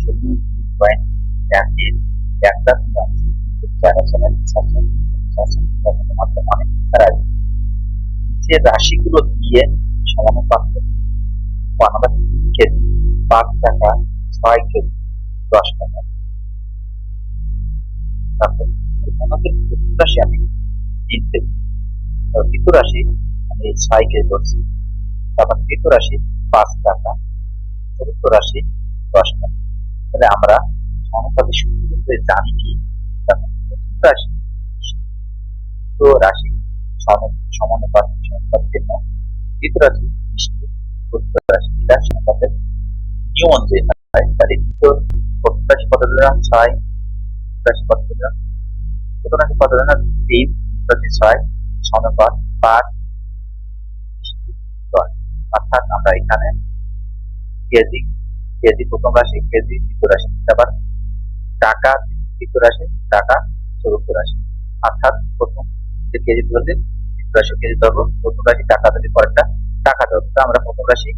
শুধু পয়েন্ট একে একটা যারা চ্যানেল তোমাকে অনেক তারা যে রাশিগুলো দিয়ে সমানুপাত আমাদের তিন কেজি, পাঁচ টাকা, ছয় কেজি, দশ টাকা। তারপর আমাদের আমি তিন কেজি। তৃতীয় রাশি আমি ছয় কেজি ধরছি। তারপর তৃতীয় রাশি পাঁচ টাকা চতুর্থ রাশি দশ টাকা। তাহলে আমরা সমানুপাতের সূত্র জানি কি? রাশি তৃতীয় রাশি সমানুপাত সমানুপাত জন্য তৃতীয় রাশি চতুর্থ রাশি সমানুপাতের নিয়ম অনুযায়ী তাহলে তৃতীয় চতুর্থ রাশি কত দিলাম ছয়। রাশি কত দিলাম চতুর্থ রাশি তিন। রাশি ছয়। সমানুপাত পাঁচ। অর্থাৎ আমরা এখানে কেজি কেজি প্রথম রাশি কেজি দ্বিতীয় রাশি, আবার টাকা তৃতীয় রাশি, টাকা চতুর্থ রাশি। অর্থাৎ প্রথম যে কেজি ধরলে তৃতীয় রাশি কেজি ধরবো প্রথম রাশি টাকা ধরলে পরেরটা টাকা ধরবো। আমরা প্রথম রাশি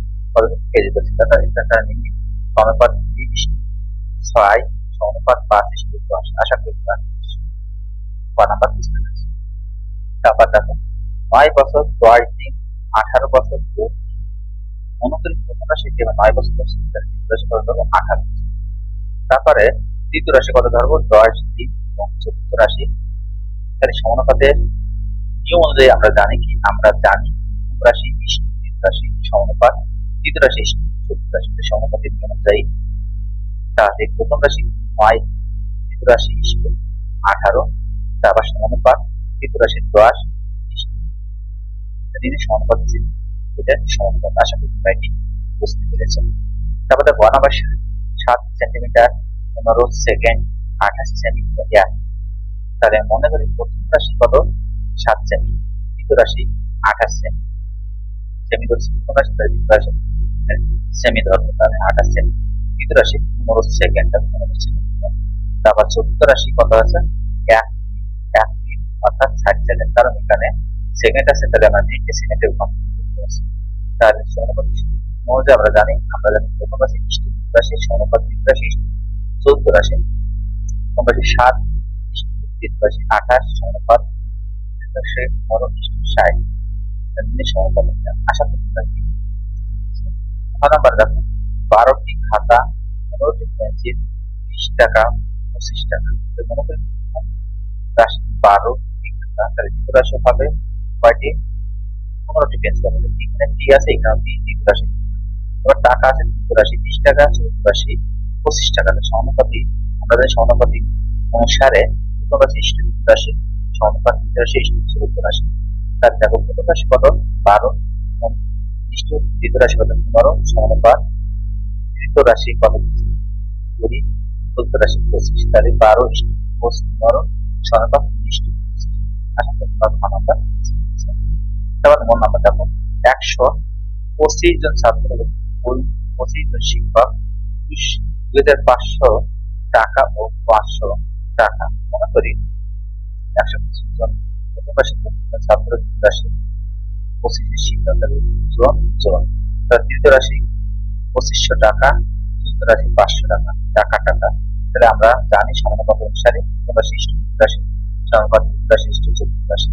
কেজি ধরছি তাহলে এটা নিয়ে সমানুপাত ত্রিশ ছয়, সমানুপাত পাঁচ দশ আশা করি নাম্বার বুঝতে পেরেছি। তারপর দেখো, নয় বছর, দশ দিন, আঠারো বছর দু উনত্রিশ প্রথম রাশি কিংবা নয় বছর দশ রাশি কত ধরবো আঠারো তারপরে তৃতীয় রাশি কত ধরবো, দশ দিন এবং চতুর্থ রাশি। তাহলে সমানুপাতের নিয়ম অনুযায়ী আমরা জানি কি? আমরা জানি রাশি ইষ্ট রাশি সমানুপাত, তৃতীয় রাশি ইষ্ট চতুর্থ রাশি সমানুপাতের নিয়ম অনুযায়ী। তাহলে প্রথম রাশি নয়, তৃতীয় রাশি ইষ্ট আঠারো, তারপর সমানুপাত, তৃতীয় রাশি দশ তিনি সমানুপাত এটা সমানুপাত আশা করি তোমরা বুঝতে পেরেছেন তারপরে গ নাম্বার সাত সেন্টিমিটার পনেরো সেকেন্ড আঠাশ সেমি এক তাহলে মনে করি প্রথম রাশি কত? সাত সেমি দ্বিতীয় রাশি আঠাশ সেমি সেমি ধরছি প্রথম রাশি, তাহলে দ্বিতীয় রাশি সেমি ধরবো তাহলে আঠাশ সেমি তৃতীয় রাশি পনেরো সেকেন্ড পনেরো সেকেন্ড তারপর চতুর্থ রাশি কত আছে? এক এক অর্থাৎ ষাট সেকেন্ড কারণ এখানে সেকেন্ড আছে, তাহলে আমরা তিনটে সেকেন্ডে রূপান্তর করতে আছে তাহলে আমরা জানি আমরা জানি প্রথম রাশি ইষ্ট রাশি তৃতীয় রাশি চৌদ্দ রাশি। প্রথম রাশি সাত ইষ্ট তৃতীয় রাশি আঠাশ সমানুপাত রাশি বড় ইষ্ট ষাট। নিয়ে সমানুপাত আশা করতে ছ নাম্বার দেখো, বারোটি খাতা, পনেরোটি পেন্সিল, বিশ টাকা, পঁচিশ টাকা। মনে রাশি বারো খাতা, তাহলে দ্বিতীয় রাশি হবে কয়টি? পনেরোটি পেন্সিল হবে এখানে টি আছে, এখানে বি দ্বিতীয় রাশি এবার টাকা আছে দ্বিতীয় বিশ টাকা চতুর্থ রাশি পঁচিশ টাকা সমানুপাতি আমরা জানি সমানুপাতি অনুসারে প্রথম রাশি ইষ্ট দ্বিতীয় রাশি সমানুপাত দ্বিতীয় রাশি ইষ্ট চতুর্থ তার দেখো প্রথম রাশি কত? বারো। ইষ্ট দ্বিতীয় রাশি কত পনেরো সমানুপাত তৃতীয় কত কুড়ি। চতুর্থ রাশি পঁচিশ, তাহলে বারো ইষ্ট পনেরো সমানুপাত ইষ্ট আশা করি তারপর মন নাম্বার দেখো, একশো পঁচিশ জন ছাত্র পঁচিশ জন শিক্ষক দুই হাজার পাঁচশো টাকা ও পাঁচশো টাকা। মনে করি একশো পঁচিশ জন প্রথম রাশি, পঁচিশ জন ছাত্র দ্বিতীয় রাশি, পঁচিশ শিক্ষক জন জন তার তৃতীয় রাশি, পঁচিশশো টাকা, চতুর্থ রাশি, পাঁচশো টাকা টাকা টাকা। তাহলে আমরা জানি সমানুপাত অনুসারে প্রথম রাশি ইষ্ট রাশি সমানুপাত রাশি ইষ্ট চতুর্থ রাশি